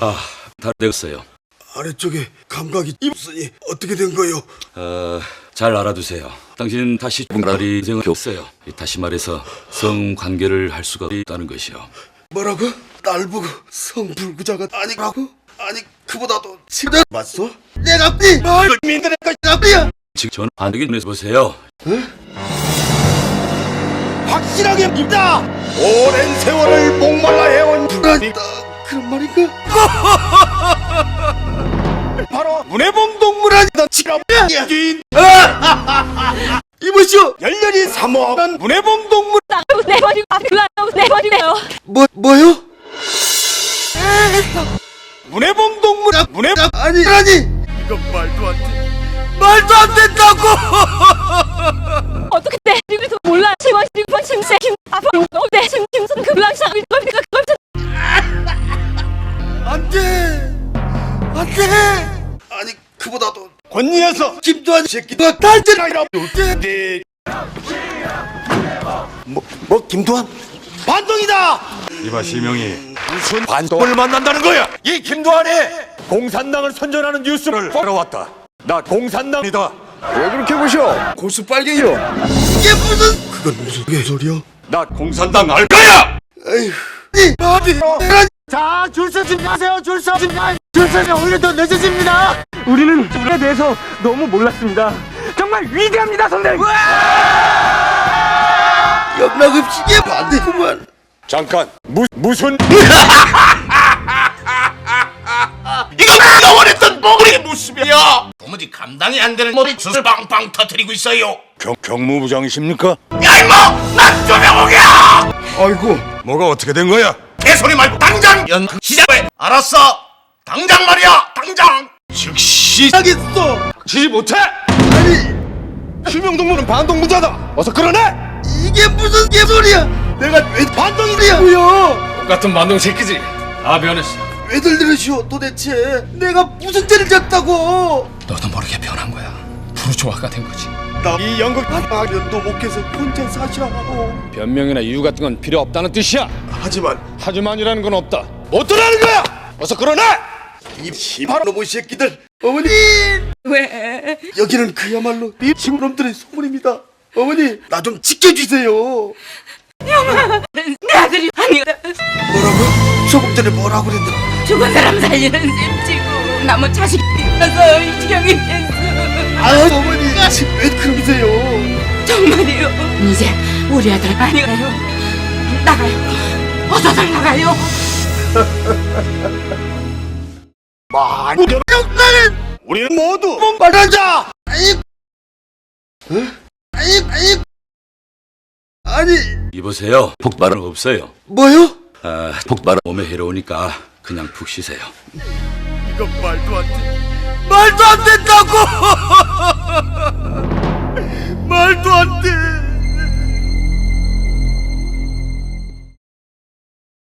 아, 다 됐어요. 아래쪽에 감각이 없으니 어떻게 된 거요? 어, 잘 알아두세요. 당신 다시 분갈이 생을 겪어요. 다시 말해서 성관계를 할 수가 있다는 것이요. 뭐라고? 날 보고 성불구자가 아니라고? 아니 그보다도 치자 맞소? 내가 삐 민들의 것이가 삐야 지금 전 눈에서 보세요. 확실하게 입다 오랜 세월을 목말라 해온 불안이다 그런 말인가? 바로 문해봉 동물원이다 치라야 이보시오 열렬히 사모하는 문해봉 동물 나가고 내버리고 앞으로 내버리네요. 뭐 뭐요? 문해봉 동물 문해 아니 아니 이건 말도 안 돼. 말도 안 된다고. 권리에서 김도한 새끼가 탈퇴라이라. 네. 뭐, 뭐 김도한? 반동이다. 이봐 시명이 무슨 반동을 만난다는 거야? 이 김도한이 공산당을 선전하는 뉴스를 벌어왔다. 나 공산당이다. 왜 그렇게 보셔? 고수 빨개요. 이게 무슨? 그건 무슨 개소리야? 나 공산당 알 거야. 에휴. 이 바비. 자, 줄 서지 마세요. 줄 서지 마. 줄 서면 오히려 더 늦어집니다. 우리는 줄에 대해서 너무 몰랐습니다. 정말 위대합니다, 선생님. 영락없이 반대구만. 잠깐 무 무슨 이거 내가 원했던 뽀글이 모습이야 도무지 감당이 안 되는 머리 숱을 빵빵 터뜨리고 있어요 경, 경무부장이십니까? 야 이모 난 조명옥이야 아이고 뭐가 어떻게 된 거야? 개소리 말고 당장 연극 시작해 알았어 당장 말이야 당장 즉시 하겠어. 지지 못해? 아니 실명동물은 반동무자다. 어서 끌어내. 이게 무슨 개소리야? 내가 왜 반동이냐고요? 똑같은 만동 새끼지. 다 변했어. 왜들 들으시오 도대체? 내가 무슨 죄를 졌다고? 너도 모르게 변한 거야. 부르조아가 된 거지. 나이 연극 하면도 못해서 혼자 사시라고. 변명이나 이유 같은 건 필요 없다는 뜻이야. 하지만 하지만이라는 건 없다. 어쩌라는 거야? 어서 끌어내! 이 씨발 놈의 새끼들 어머니 왜? 여기는 그야말로 이 친구놈들의 소문입니다 어머니 나 좀 지켜주세요 내 아들이 아니라 뭐라고? 조금 전에 뭐라고 그랬나? 죽은 사람 살리는 셈치고 남은 자식이 있어서 이 지경이 됐어. 아 어머니 지금 왜 그러세요 정말이요. 이제 우리 아들 아니가요. 나가요. 어서들 나가요. 많이 나는 우리는 모두 목말하자 아이 어? 아이 아이 아니 이보세요. 폭발은 없어요. 뭐요? 아, 폭발은 몸에 해로우니까 그냥 푹 쉬세요. 이건 말도 안 돼. 말도 안 된다고! 말도 안 돼.